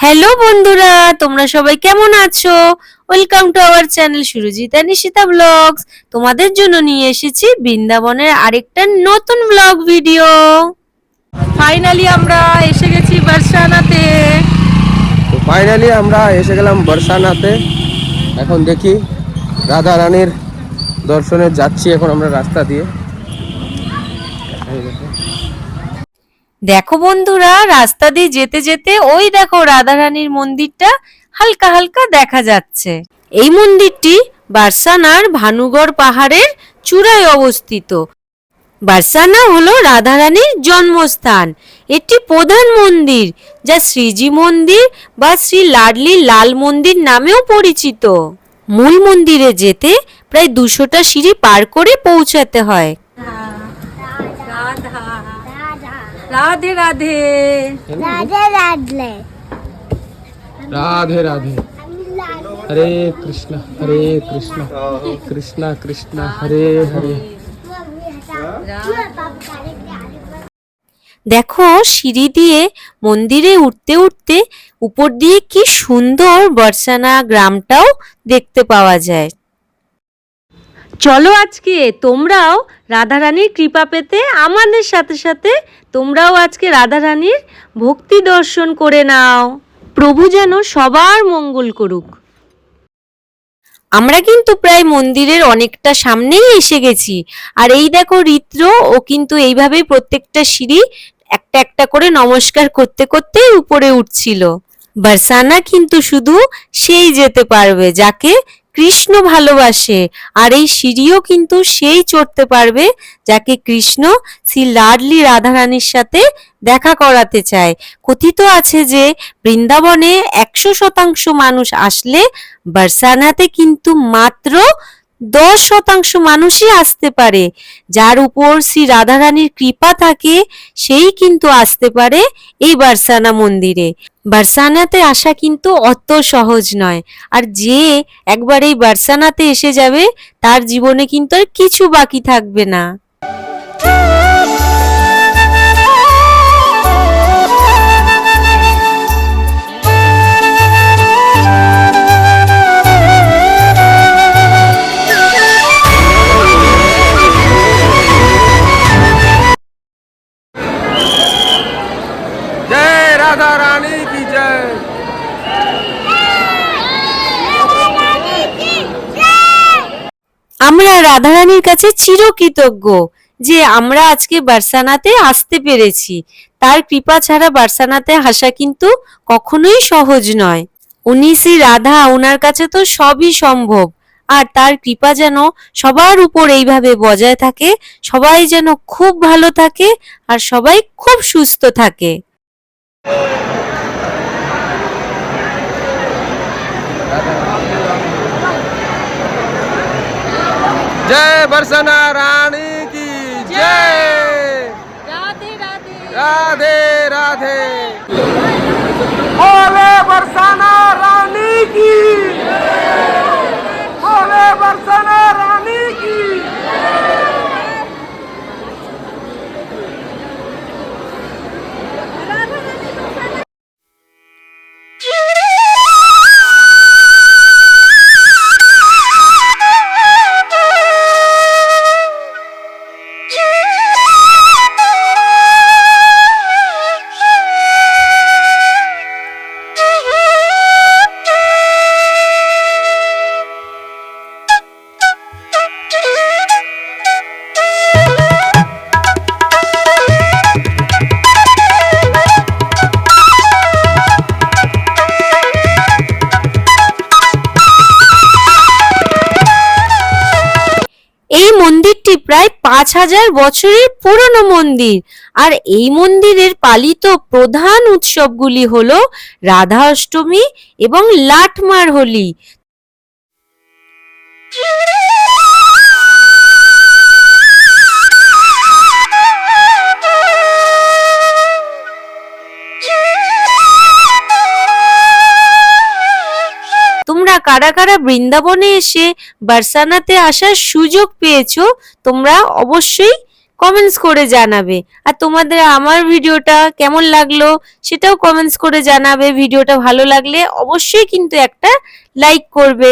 Hello বন্ধুরা তোমরা সবাই কেমন আছো? Welcome to our channel Surjita Nishita blogs তোমাদের জন্য নিয়ে এসেছি বৃন্দাবনের আরেকটা নতুন ব্লগ ভিডিও ফাইনালি আমরা এসে গেছি বার্সানাতে তো ফাইনালি আমরা এসে গেলাম বর্ষানাতে এখন দেখি রাধা রানীর দর্শনে যাচ্ছি এখন আমরা রাস্তা দিয়ে এই দেখো। দেখো বন্ধুরা, রাস্তা দিয়ে যেতে যেতে ওই দেখো রাধারানীর মন্দিরটা হালকা হালকা দেখা যাচ্ছে। এই মন্দিরটি বার্সানার ভানুগড় পাহাড়ের চূড়ায় অবস্থিত। বার্সানা হলো রাধারানীর জন্মস্থান। এটি প্রধান মন্দির, যা শ্রীজি মন্দির বা শ্রী লাডলি লাল মন্দির নামেও পরিচিত। মূল মন্দিরে যেতে প্রায় দুশোটা সিঁড়ি পার করে পৌঁছাতে হয় রাধা রাধে রাধে। রাধে রাধলে রাধে রাধে। হরে কৃষ্ণ হরে কৃষ্ণ কৃষ্ণ কৃষ্ণ হরে হরে। দেখো সিঁড়ি দিয়ে মন্দিরে উঠতে উঠতে উপর দিয়ে কি সুন্দর বর্ষানা গ্রামটাও দেখতে পাওয়া যায়। চলো আজকে তোমরাও রাধারানীর কৃপা পেতে আমাদের সাথে সাথে তোমরাও আজকে রাধারানীর ভক্তি দর্শন করে নাও। প্রভু যেন সবার মঙ্গল করুক। আমরা কিন্তু প্রায় মন্দিরের অনেকটা সামনেই এসে গেছি। আর এই দেখো রিত্র, ও কিন্তু এইভাবেই প্রত্যেকটা সিঁড়ি একটা একটা করে নমস্কার করতে করতেই উপরে উঠছিল। বারসানা কিন্তু শুধু সেই যেতে পারবে, যাকে কৃষ্ণ ভালোবাসে। আর এই সিঁড়িও কিন্তু সেই চড়তে পারবে যাকে কৃষ্ণ শ্রী লাডলি রাধারানীর সাথে দেখা করাতে চায়। কথিত আছে যে, বৃন্দাবনে একশো শতাংশ মানুষ আসলে বারসানাতে কিন্তু মাত্র দশ শতাংশ মানুষই আসতে পারে। যার উপর শ্রী রাধারানীর কৃপা থাকে, সেই কিন্তু আসতে পারে এই বারসানা মন্দিরে। বারসানাতে আসা কিন্তু অত সহজ নয়। আর যে একবার এই বারসানাতে এসে যাবে, তার জীবনে কিন্তু আর কিছু বাকি থাকবে না। রাধা रानी की जय। আমরা রাধারানীর কাছে চিরকৃতজ্ঞ যে আমরা আজকে বার্সানাতে আসতে পেরেছি। তার কৃপা ছাড়া বার্সানাতে আসা কিন্তু কখনোই সহজ নয়। উনি শ্রী রাধা ওনার কাছে তো সবই সম্ভব। আর তার কৃপা যেন সবার উপর এইভাবে বজায় থাকে, সবাই যেন খুব ভালো থাকে আর সবাই খুব সুস্থ থাকে। जय बरसना रानी की जय। राधे राधे। राधे এই মন্দিরটি প্রায় পাঁচ হাজার বছরের পুরনো মন্দির। আর এই মন্দিরের পালিত প্রধান উৎসবগুলি হল রাধা অষ্টমী এবং লাটমার হোলি। তোমরা কারা কারা বৃন্দাবনে এসে বারসানাতে আসার সুযোগ পেয়েছ, তোমরা অবশ্যই কমেন্টস করে জানাবে। আর তোমাদের আমার ভিডিওটা কেমন লাগল সেটাও কমেন্টস করে জানাবে। ভিডিওটা ভালো লাগলে অবশ্যই কিন্তু একটা লাইক করবে।